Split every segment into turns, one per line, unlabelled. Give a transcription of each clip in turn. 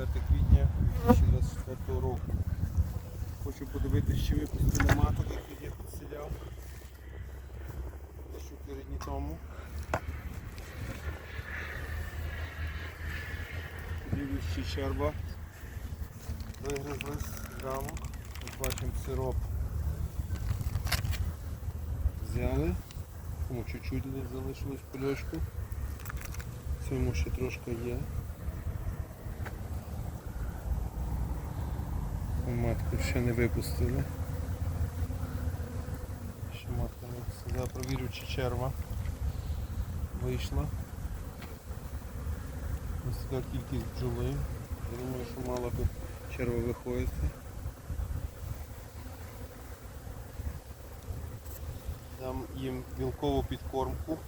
4 квітня 2024 року. Хочу подивитися, чи випустили маток, який я підселяв. Ще 4 дні тому. Дивлюсь, чи черва вигризли з рамок. Бачимо сироп. Взяли. Тому чуть-чуть залишилось польочку. Цьому ще трошки є. Матку ще не випустили. Ще матка не випустила. Провірю, чи черва вийшла. Ось така кількість бджоли. Я думаю, що мала би черва виходити. Дам їм білкову підкормку.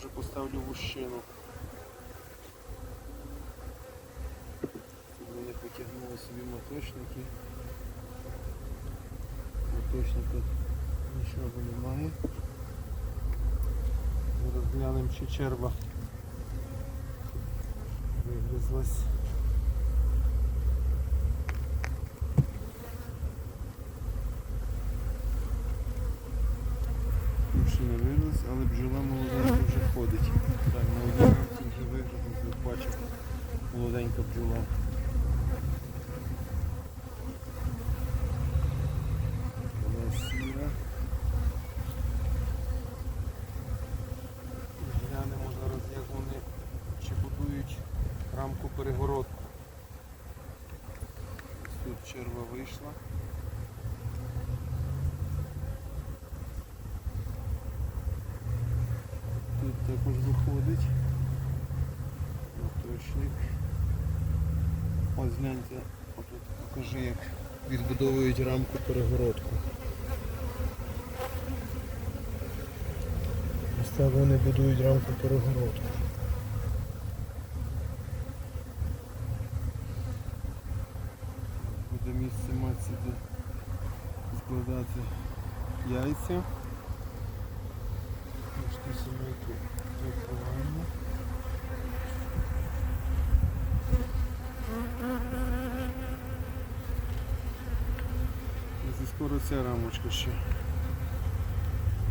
Може поставлю вущину. Щоб вони потягнули собі моточники. Моточника нічого немає. Зараз глянемо, чи черва вигризлась. Ще не вигризлась, але бджола молоденька вже ходить. Так, на одній рамці вже вигризлась, як бачив, молоденька бджола. Вона сіра. Глянемо зараз, як вони чи будують рамку перегородку. Тут черва вийшла. Тут також виходить. Моточник. Ось гляньте, отут покажи, як відбудовують рамку перегородку. Ось так вони будують рамку перегородку. Буде місце матці, де складати яйця. Сімейку закриваємо. І скоро ця рамочка ще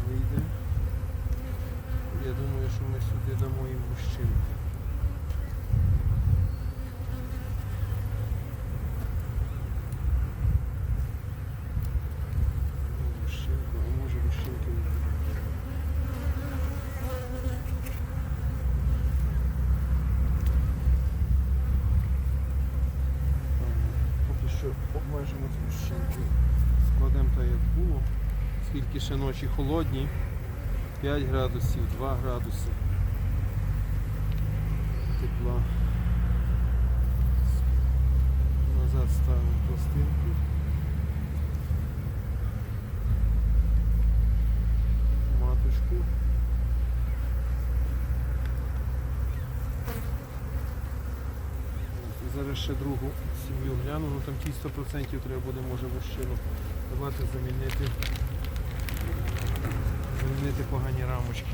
вийде. Я думаю, що ми сюди дамо їм. Мужчинку, а може мужчинки не буде. Поки що обмежимо з мужчинкою. Складемо так, як було. Скільки ще ночі холодні. 5 градусів, 2 градуси. Тепла. Назад ставимо пластинку. Маточку. І зараз ще другу сім'ю гляну, ну там ті 100% треба буде може мужчину давати замінити замінити погані рамочки.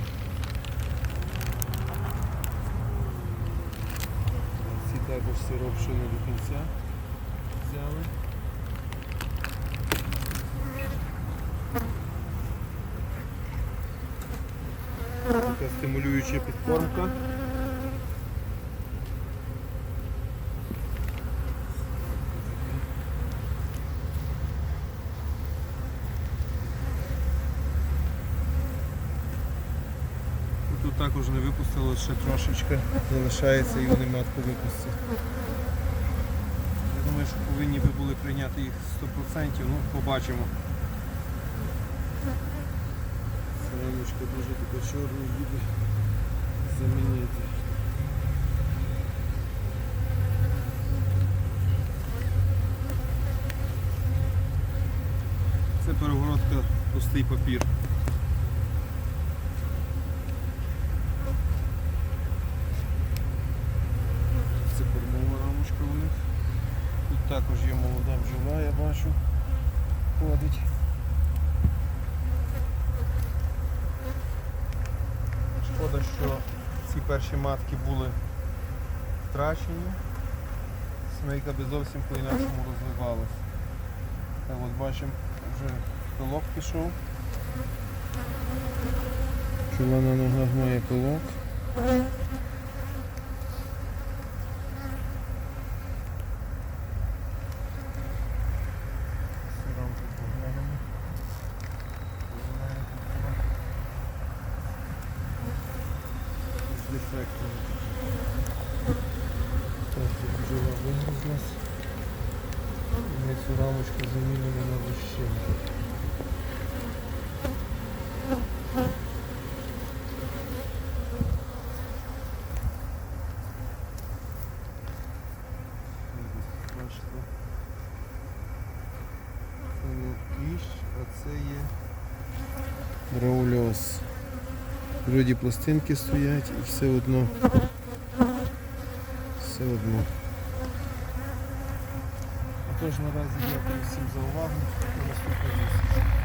Ці також сироп ще не до кінця взяли. Така стимулююча підкормка. Тут також не випустило, ще трошечки залишається і вони матку випустять. Я думаю, що повинні би були прийняти їх 100%, ну побачимо. Рамочка дуже така чорна буде замінити. Це перегородка пустий папір. Це кормова рамочка у них. Тут також є молода бджола, я бачу, ходить. Шкода, що ці перші матки були втрачені. Смейка би зовсім по-інакшому розвивалася. Так от бачимо, вже пилок пішов. Чула на ногах має пилок. з дефектами. Так, тут бджола вигрузлась. І Ми цю рамочку замінимо на вищенку. Бачите. Це не кліщ, а це є браульоз. Вроді пластинки стоять і все одно. Все одно. Тож наразі дякую всім за увагу. До наступного зустрічі.